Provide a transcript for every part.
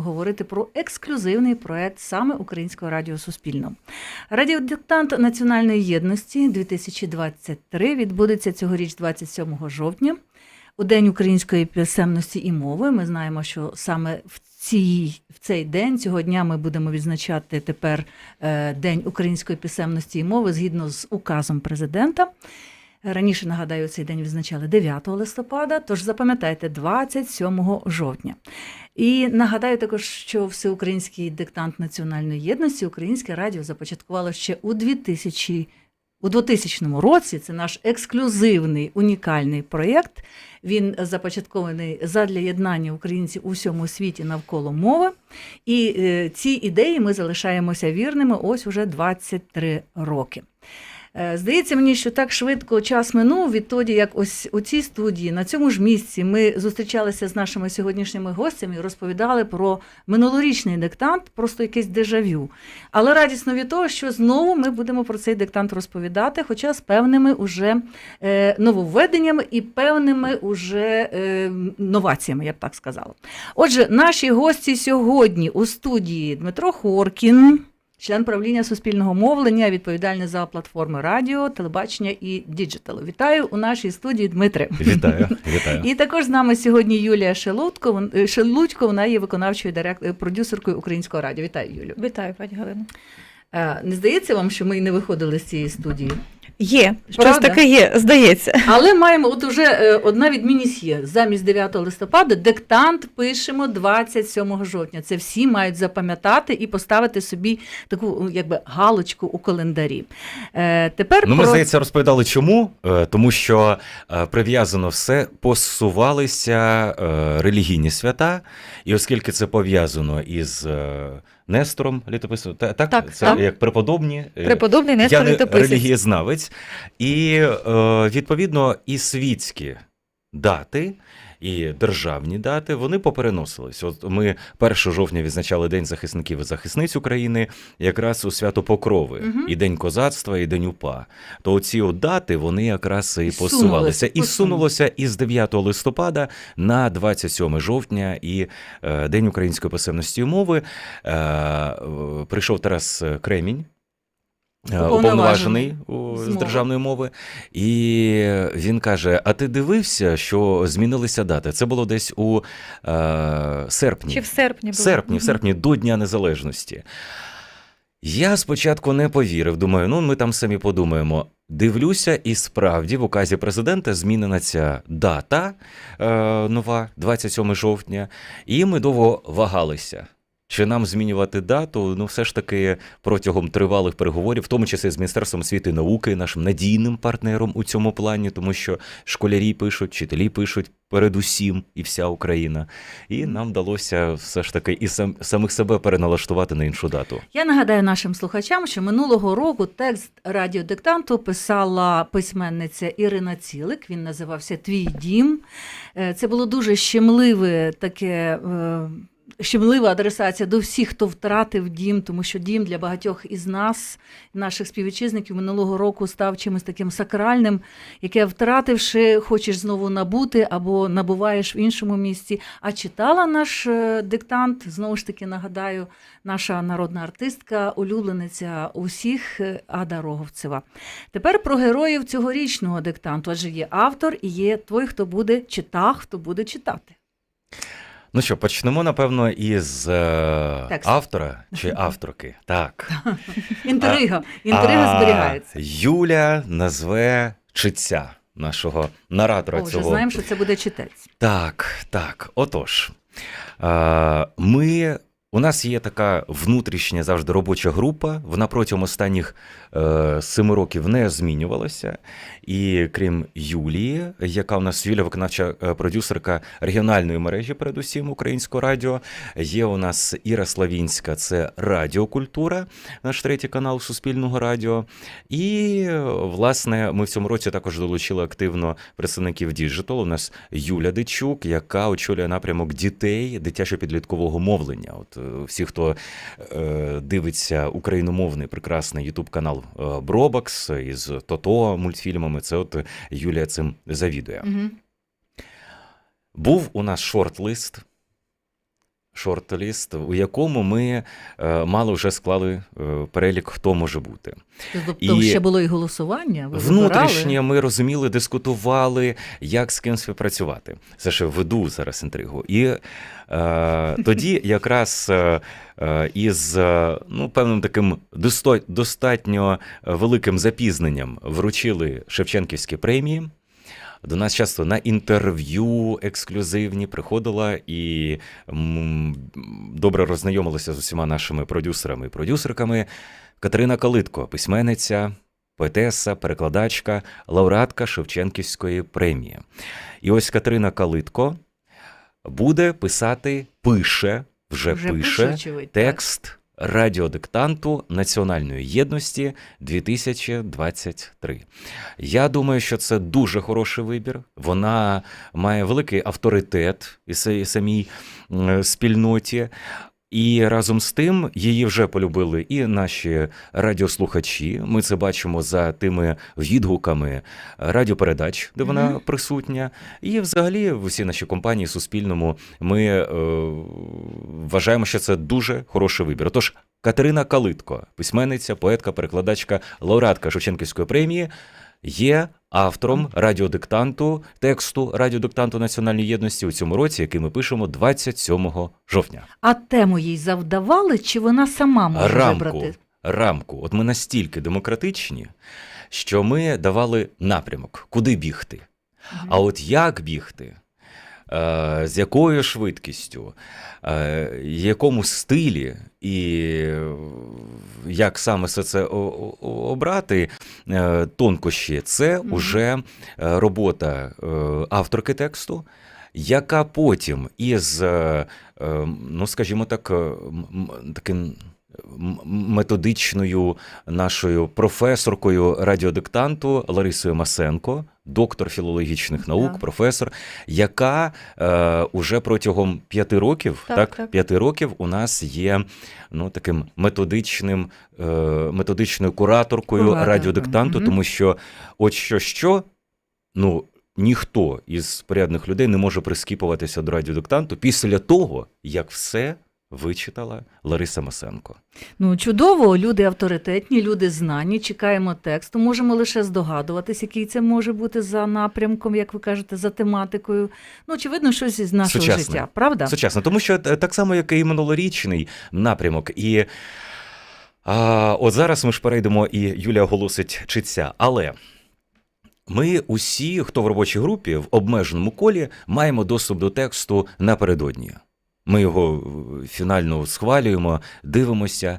говорити про ексклюзивний проект саме Українського радіо Суспільного. Радіодиктант Національної єдності 2023 відбудеться цьогоріч 27 жовтня. У День української писемності і мови. Ми знаємо, що саме в цій, в цей день цього дня ми будемо відзначати тепер е, День української писемності і мови згідно з указом президента. Раніше нагадаю, цей день відзначали 9 листопада, тож запам'ятайте 27 жовтня. І нагадаю також, що всеукраїнський диктант національної єдності Українське радіо започаткувало ще у 2000 у 2000 році. Це наш ексклюзивний унікальний проєкт. Він започаткований задля єднання українців у всьому світі навколо мови. І е, ці ідеї ми залишаємося вірними ось уже 23 роки. Е, Здається мені, що так швидко час минув відтоді, як ось у цій студії, на цьому ж місці, ми зустрічалися з нашими сьогоднішніми гостями і розповідали про минулорічний диктант, просто якесь дежавю. Але радісно від того, що знову ми будемо про цей диктант розповідати, хоча з певними уже е, нововведеннями і певними уже е, новаціями, я б так сказала. Отже, наші гості сьогодні у студії Дмитро Хоркін. Член правління суспільного мовлення, відповідальний за платформи радіо, телебачення і діджиталу. Вітаю у нашій студії Дмитре. Вітаю, вітаю. І також з нами сьогодні Юлія Шелудко. Е, Шелудько, вона є виконавчою директ... е, продюсеркою українського радіо. Вітаю, Юлю. Вітаю, пані Галина. Е, Не здається вам, що ми не виходили з цієї студії? Є, щось таке є, здається. Але маємо от уже е, одна відмінність є. Замість 9 листопада диктант пишемо 27 жовтня. Це всі мають запам'ятати і поставити собі таку якби галочку у календарі. Е, Тепер Ну, ми, про... здається, розповідали чому. Е, Тому що е, прив'язано все, посувалися е, релігійні свята, і оскільки це пов'язано із е, Нестором літописом, так, Так, це так. як преподобні. преподобний Нестор Я не Літописець. релігієзнавець. І е, відповідно і світські дати, і державні дати вони попереносились. От ми 1 жовтня відзначали День захисників і захисниць України, якраз у свято Покрови, Мгм. і День козацтва, і День УПА. То ці от дати вони якраз і посувалися. І сунулося із 9 листопада на 27 жовтня і е, День української писемності і мови. Е, е, прийшов Тарас Кремінь. Е, Уповноважений з державної мови, і він каже: А ти дивився, що змінилися дати? Це було десь у е, серпні. Чи в серпні було? серпні, в серпні до Дня Незалежності. Я спочатку не повірив. Думаю, ну ми там самі подумаємо. Дивлюся, і справді в указі президента змінена ця дата е, нова, 27 жовтня, і ми довго вагалися. Чи нам змінювати дату? Ну, все ж таки, протягом тривалих переговорів, в тому числі з Міністерством освіти і науки, нашим надійним партнером у цьому плані, тому що школярі пишуть, вчителі пишуть передусім і вся Україна. І нам вдалося все ж таки і сам, самих себе переналаштувати на іншу дату. Я нагадаю нашим слухачам, що минулого року текст радіодиктанту писала письменниця Ірина Цілик. Він називався Твій дім. Е, Це було дуже щемливе таке. Щемлива адресація до всіх, хто втратив дім, тому що дім для багатьох із нас, наших співвітчизників, минулого року став чимось таким сакральним, яке втративши, хочеш знову набути або набуваєш в іншому місці. А читала наш е, диктант, знову ж таки нагадаю, наша народна артистка, улюблениця усіх е, Ада Роговцева. Тепер про героїв цьогорічного диктанту. Адже є автор і є той, хто буде читав, хто буде читати. Ну що, почнемо, напевно, із е, автора чи авторки. Так. Інтрига, інтрига зберігається. Юля назве читця нашого наратора О, вже цього знаємо, що це буде читець. Так, так. Отож, е, ми. У нас є така внутрішня завжди робоча група. Вона протягом останніх е, семи років не змінювалася. І крім Юлії, яка у нас Юля, виконавча е, продюсерка регіональної мережі, передусім українського радіо. Є у нас Іра Славінська, це Радіокультура, наш третій канал Суспільного радіо. І власне ми в цьому році також долучили активно представників діджитал. У нас Юля Дичук, яка очолює напрямок дітей дитячо-підліткового мовлення. От всі, хто е, дивиться україномовний прекрасний ютуб канал е, Бробакс із Тото мультфільмами, це от Юлія цим завідує. Угу. Був у нас шорт-лист. Шорт-ліст, у якому ми е, мало вже склали е, перелік, хто може бути. Тобто І ще було і голосування. Ви Внутрішнє вибирали? ми розуміли, дискутували, як з ким співпрацювати. Це ще веду зараз інтригу. І е, тоді якраз е, е, із е, ну, певним таким достатньо великим запізненням вручили Шевченківські премії. До нас часто на інтерв'ю ексклюзивні приходила і добре роззнайомилася з усіма нашими продюсерами і продюсерками. Катерина Калитко, письменниця, поетеса, перекладачка, лауреатка Шевченківської премії. І ось Катерина Калитко буде писати, пише, вже, Вже пише пише, текст радіодиктанту Національної єдності 2023. Я думаю, що це дуже хороший вибір. Вона має великий авторитет і самій спільноті. І разом з тим її вже полюбили і наші радіослухачі. Ми це бачимо за тими відгуками радіопередач, де вона Мгм. присутня. І взагалі в усій нашій компанії Суспільному ми е, вважаємо, що це дуже хороший вибір. Тож Катерина Калитко, письменниця, поетка, перекладачка, лауреатка Шевченківської премії, є автором радіодиктанту, тексту радіодиктанту Національної єдності у цьому році, який ми пишемо 27 жовтня. А тему їй завдавали, чи вона сама може рамку, вибрати? рамку. От ми настільки демократичні, що ми давали напрямок, куди бігти. А от як бігти? Е, З якою швидкістю, е, якому стилі, і як саме все це обрати? Е, тонкощі, це Мгм. уже е, робота авторки тексту, яка потім із, ну скажімо так, таким методичною нашою професоркою радіодиктанту Ларисою Масенко, доктор філологічних наук, Так. професор, яка е, уже протягом п'яти років, так, Так, так. п'яти років у нас є ну, таким методичним, е, методичною кураторкою Кураторкою, радіодиктанту, мгм. тому що от що що, ну. Ніхто із порядних людей не може прискіпуватися до радіодиктанту після того, як все вичитала Лариса Масенко. Ну, чудово, люди авторитетні, люди знані, чекаємо тексту. Можемо лише здогадуватись, який це може бути за напрямком, як ви кажете, за тематикою. Ну, очевидно, щось із нашого Сучасне. життя, правда? Сучасно, тому що е, так само, як і минулорічний напрямок. І а, от зараз ми ж перейдемо, і Юлія оголосить читця. Але ми усі, хто в робочій групі в обмеженому колі, маємо доступ до тексту напередодні. Ми його е, фінально схвалюємо, дивимося.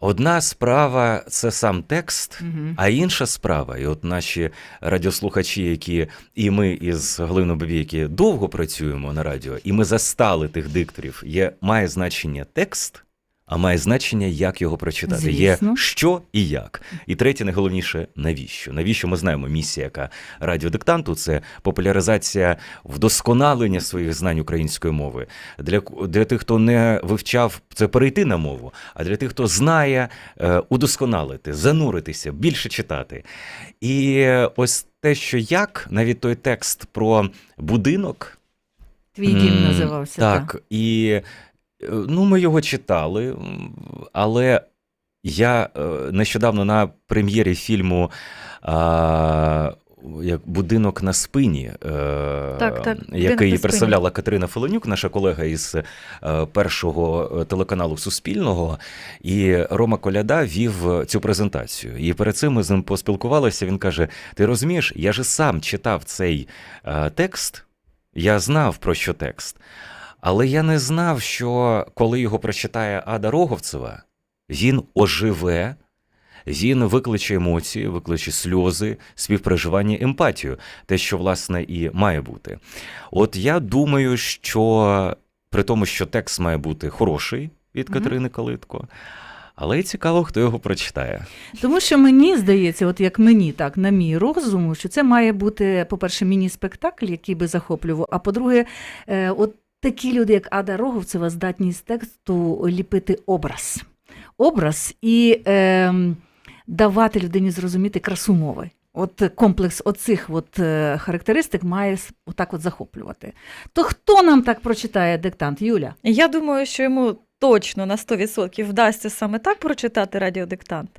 Одна справа це сам текст, Мгм. а інша справа, і от наші радіослухачі, які і ми із Галиною Бабі, які довго працюємо на радіо, і ми застали тих дикторів, є, має значення текст, а має значення, як його прочитати. Звісно. Є що і як. І третє, найголовніше, навіщо? Навіщо ми знаємо місія, яка радіодиктанту це популяризація вдосконалення своїх знань української мови. Для, для тих, хто не вивчав, це перейти на мову, а для тих, хто знає, е, удосконалити, зануритися, більше читати. І е, ось те, що як, навіть той текст про будинок. Твій дім називався. Так, і е, ну, ми його читали, але я е, нещодавно на прем'єрі фільму. Як будинок на спині, е, Так, так, який на спині». представляла Катерина Филонюк, наша колега із е, першого телеканалу Суспільного. І Рома Коляда вів цю презентацію. І перед цим ми з ним поспілкувалися. Він каже: Ти розумієш, я же сам читав цей текст, я знав про що текст. Але я не знав, що коли його прочитає Ада Роговцева, він оживе, він викличе емоції, викличе сльози, співпереживання, емпатію, те, що власне і має бути. От я думаю, що при тому, що текст має бути хороший від. Катерини Калитко, але й цікаво, хто його прочитає. Тому що мені здається, от як мені, так, на мій розум, що це має бути, по-перше, міні-спектакль, який би захоплював, а по-друге, е, от такі люди, як Ада Роговцева, здатні з тексту ліпити образ. Образ і е, давати людині зрозуміти красу мови. от комплекс оцих от е, характеристик має отак от захоплювати. То хто нам так прочитає диктант, Юля? Я думаю, що йому точно на 100% вдасться саме так прочитати радіодиктант,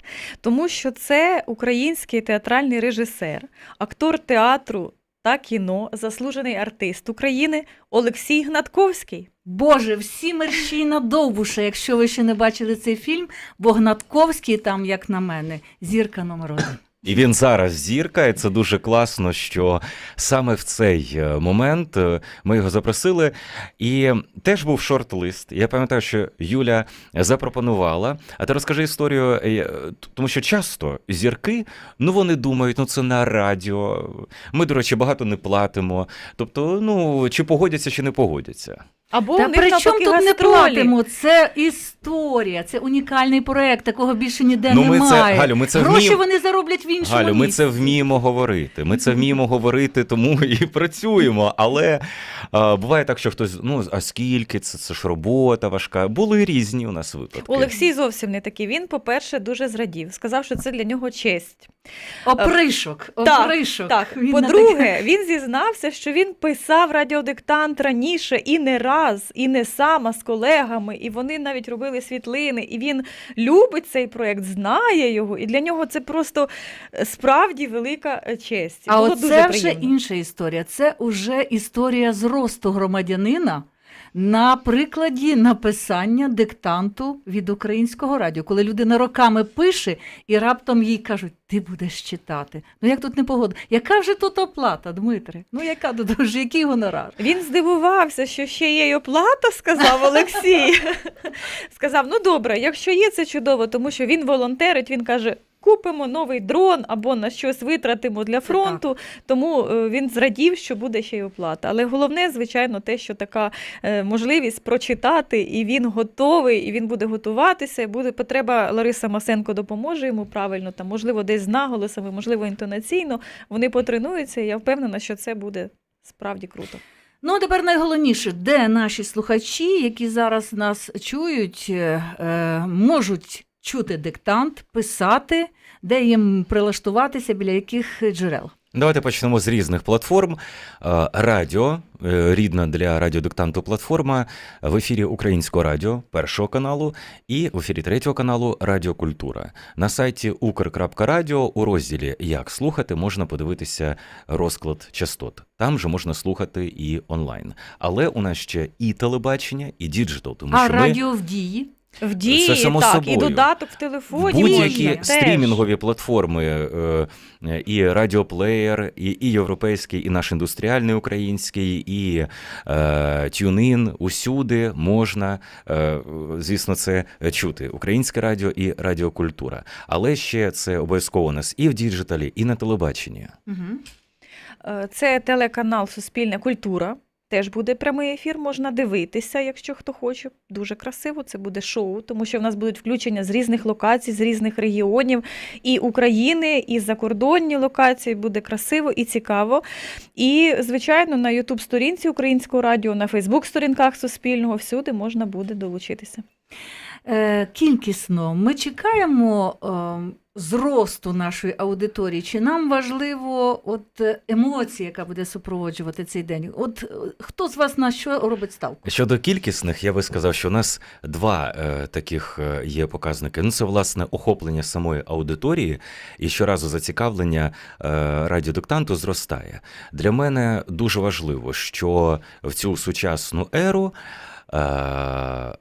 тому що це український театральний режисер, актор театру та кіно, заслужений артист України Олексій Гнатковський. Боже, всі мерщій на довбуша, якщо ви ще не бачили цей фільм, бо Гнатковський там, як на мене, зірка номер один. І він зараз зірка, і це дуже класно, що саме в цей е, момент е, ми його запросили. І теж був шорт-лист. Я пам'ятаю, що Юля запропонувала. А ти розкажи історію, е, тому що часто зірки, ну вони думають, ну це на радіо. Ми, до речі, багато не платимо. Тобто, ну чи погодяться, чи не погодяться. Або Та при чому тут не платимо? Це історія, це унікальний проект, такого більше ніде Ну, ми це- Галю, ми це Гроші вміємо. вони зароблять в іншому Галю, ми місці. це вміємо говорити. Ми це вміємо говорити, тому і працюємо. Але а, буває так, що хтось, ну а скільки це, це ж робота важка. Були різні у нас випадки. Олексій зовсім не такий. Він, по-перше, дуже зрадів. Сказав, що це для нього честь. Опришок, опришок. Так, Він по-друге, він зізнався, що він писав радіодиктант раніше і не раз, і не сам, а з колегами, і вони навіть робили світлини. І він любить цей проект, знає його, і для нього це просто е, справді велика е, честь. А Було це вже інша історія. Це вже історія зросту громадянина на прикладі написання диктанту від українського радіо, коли людина роками пише і раптом їй кажуть, ти будеш читати. Ну як тут не погода? Яка вже тут оплата, Дмитре? Ну яка тут вже який гонорар? Він здивувався, що ще є й оплата, сказав Олексій. сказав: ну добре, якщо є, це чудово, тому що він волонтерить, він каже. Купимо новий дрон або на щось витратимо для фронту, тому е, він зрадів, що буде ще й оплата. Але головне, звичайно, те, що така е, можливість прочитати, і він готовий, і він буде готуватися. і Буде потреба Лариса Масенко допоможе йому правильно, там можливо, десь з наголосами, можливо, інтонаційно. Вони потренуються. і Я впевнена, що це буде справді круто. Ну, а тепер найголовніше, де наші слухачі, які зараз нас чують, е, можуть чути диктант, писати, де їм прилаштуватися, біля яких джерел. Давайте почнемо з різних платформ. Е, Радіо, е, рідна для радіодиктанту платформа в ефірі Українського радіо першого каналу і в ефірі третього каналу Радіо Культура. На сайті ukr.radio у розділі Як слухати можна подивитися розклад частот. Там же можна слухати і онлайн. Але у нас ще і телебачення, і діджитал, тому а що ми радіо в дії. В дії, Це само так, собою. і додаток в телефоні. будь-які можна теж. стрімінгові платформи, е, е, і радіоплеєр, і, і європейський, і наш індустріальний український, і е, TuneIn, усюди можна, е, звісно, це чути. Українське радіо і радіокультура. Але ще це обов'язково у нас і в діджиталі, і на телебаченні. Угу. Це телеканал Суспільна культура. Теж буде прямий ефір, можна дивитися, якщо хто хоче. Дуже красиво. Це буде шоу, тому що в нас будуть включення з різних локацій, з різних регіонів і України, і закордонні локації. Буде красиво і цікаво. І, звичайно, на Ютуб-сторінці Українського радіо, на Фейсбук сторінках Суспільного всюди можна буде долучитися. Е, кількісно ми чекаємо е, зросту нашої аудиторії. Чи нам важливо от е, емоція, яка буде супроводжувати цей день? От хто з вас на що робить ставку? Щодо кількісних, я би сказав, що у нас два е, таких є показники. Ну, це власне охоплення самої аудиторії, і щоразу зацікавлення е, радіодиктанту зростає. Для мене дуже важливо, що в цю сучасну еру. Е,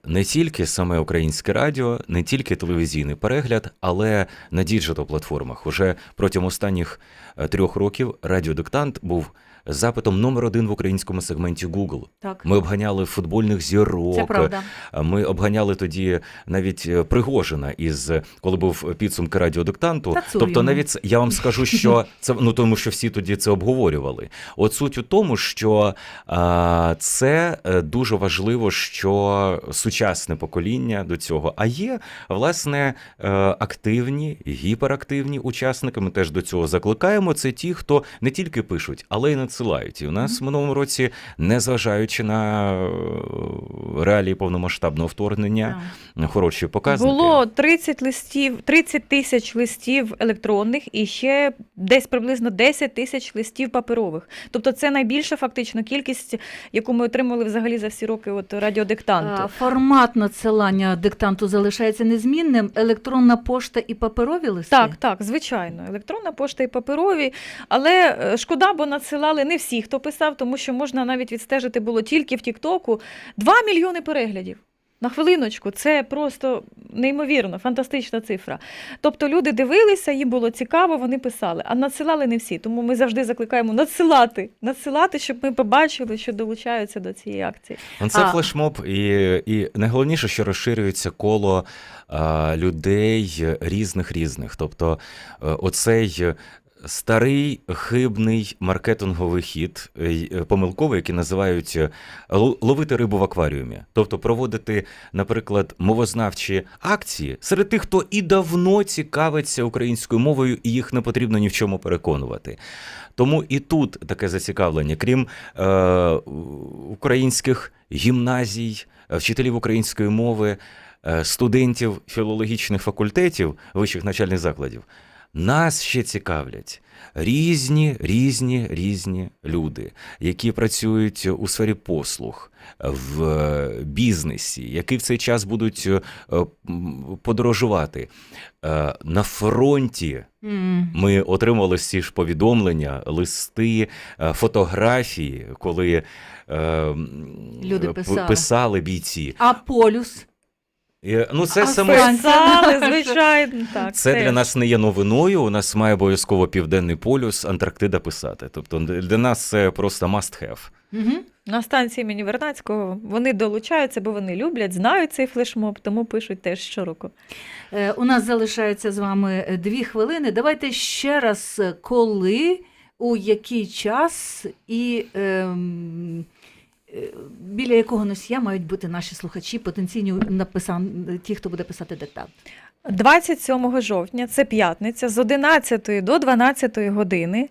Не тільки саме українське радіо, не тільки телевізійний перегляд, але на діджитал платформах. Уже протягом останніх е, трьох років радіодиктант був запитом номер один в українському сегменті Google. Так, Ми обганяли футбольних зірок. це правда. Ми обганяли тоді навіть е, Пригожина із коли був підсумки радіодиктанту. Працюємо. Тобто, навіть я вам скажу, що це ну тому, що всі тоді це обговорювали. От суть у тому, що а, це е, дуже важливо, що сучасне покоління до цього. А є власне е, активні, гіперактивні учасники. Ми теж до цього закликаємо. Це ті, хто не тільки пишуть, але й надсилають. І у нас в минулому році, незважаючи на е, реалії повномасштабного вторгнення, хороші показники. Було 30 листів, 30 тисяч листів електронних і ще десь приблизно 10 тисяч листів паперових. Тобто це найбільша фактично кількість, яку ми отримали взагалі за всі роки от радіодиктанту. Формат надсилання диктанту залишається незмінним. Електронна пошта і паперові листи? Так, так, звичайно, електронна пошта і паперові. Але е, шкода, бо надсилали не всі, хто писав, тому що можна навіть відстежити було тільки в Тіктоку 2 мільйони переглядів. На хвилиночку, це просто неймовірно, фантастична цифра. Тобто люди дивилися, їм було цікаво, вони писали, а надсилали не всі. Тому ми завжди закликаємо надсилати, надсилати, щоб ми побачили, що долучаються до цієї акції. Ну, Це А. флешмоб, і, і найголовніше, що розширюється коло а, людей різних різних. Тобто, е, оцей старий хибний маркетинговий хід, е, е, помилковий, який називають е, ловити рибу в акваріумі. Тобто проводити, наприклад, мовознавчі акції серед тих, хто і давно цікавиться українською мовою, і їх не потрібно ні в чому переконувати. Тому і тут таке зацікавлення, крім е, українських гімназій, вчителів української мови, студентів філологічних факультетів вищих навчальних закладів. Нас ще цікавлять різні, різні, різні люди, які працюють у сфері послуг, в е, бізнесі, які в цей час будуть е, подорожувати. Е, На фронті ми отримували ці ж повідомлення, листи, фотографії, коли Люди писали. писали бійці. А полюс? Ну, це А саме Франція? Писали, звичайно, так. це теж. для нас не є новиною. У нас має обов'язково південний полюс, Антарктида писати. Тобто для нас це просто must have. Угу. На станції імені Вернацького вони долучаються, бо вони люблять, знають цей флешмоб, тому пишуть теж щороку. Е, У нас залишається з вами е, дві хвилини. Давайте ще раз, е, коли, у який час і е, біля якого носія мають бути наші слухачі, потенційні написан... ті, хто буде писати диктант. 27 жовтня, це п'ятниця, з 11 до 12 години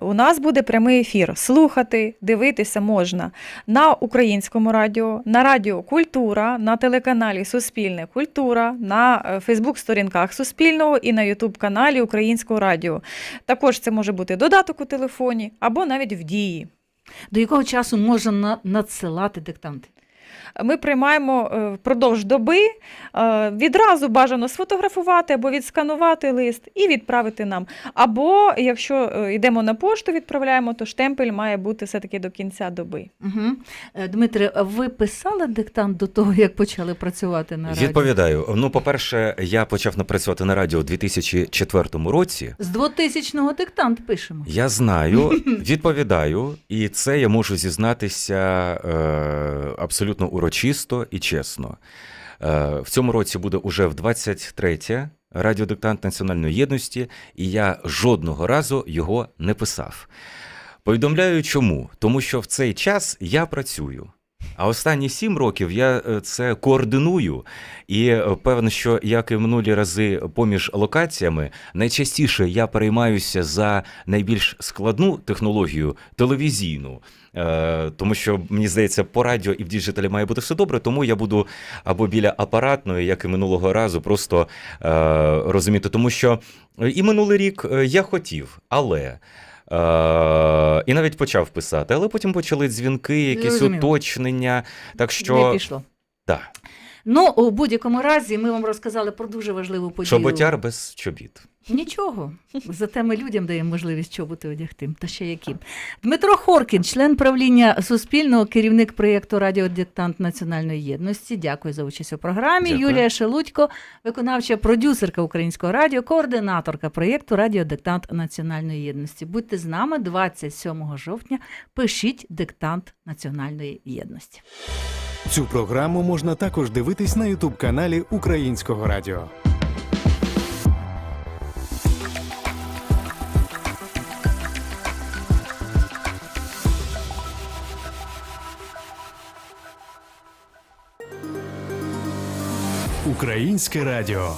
у нас буде прямий ефір. Слухати, дивитися можна на українському радіо, на радіо Культура, на телеканалі Суспільне Культура, на е, Фейсбук-сторінках Суспільного і на Ютуб-каналі Українського радіо. Також це може бути додаток у телефоні або навіть в дії. До якого часу можна на- надсилати диктанти? Ми приймаємо е, впродовж доби е, відразу бажано сфотографувати або відсканувати лист і відправити нам. Або якщо е, йдемо на пошту, відправляємо, то штемпель має бути все-таки до кінця доби. Угу. Дмитре, а ви писали диктант до того, як почали працювати на радіо? Відповідаю. Ну, по-перше, я почав напрацювати на радіо у 2004 році. З 2000-го диктант пишемо. Я знаю, відповідаю, і це я можу зізнатися е, абсолютно урочисто і чесно. Е, в цьому році буде уже в 23-те радіодиктант національної єдності, і я жодного разу його не писав. Повідомляю, чому? Тому що в цей час я працюю. А останні сім років я е, це координую, і е, певно, що як і минулі рази поміж локаціями, найчастіше я переймаюся за найбільш складну технологію телевізійну. Е, Тому що мені здається, по радіо і в діджиталі має бути все добре, тому я буду або біля апаратної, як і минулого разу, просто розуміти. Тому що і минулий рік я хотів, але. Е, і навіть почав писати, але потім почали дзвінки, якісь уточнення. Так Не що пішло. да, Ну, у будь-якому разі, ми вам розказали про дуже важливу подію. чоботяр без чобіт. Нічого. Зате ми людям даємо можливість чоботи одягти. Та ще які. Дмитро Хоркін, член правління Суспільного, керівник проєкту Радіодиктант Національної єдності. Дякую за участь у програмі. Дякую. Юлія Шелудько, виконавча продюсерка Українського радіо, координаторка проєкту Радіодиктант Національної єдності. Будьте з нами 27 жовтня. Пишіть диктант Національної єдності. Цю програму можна також дивитись на Ютуб-каналі Українського радіо. Українське радіо.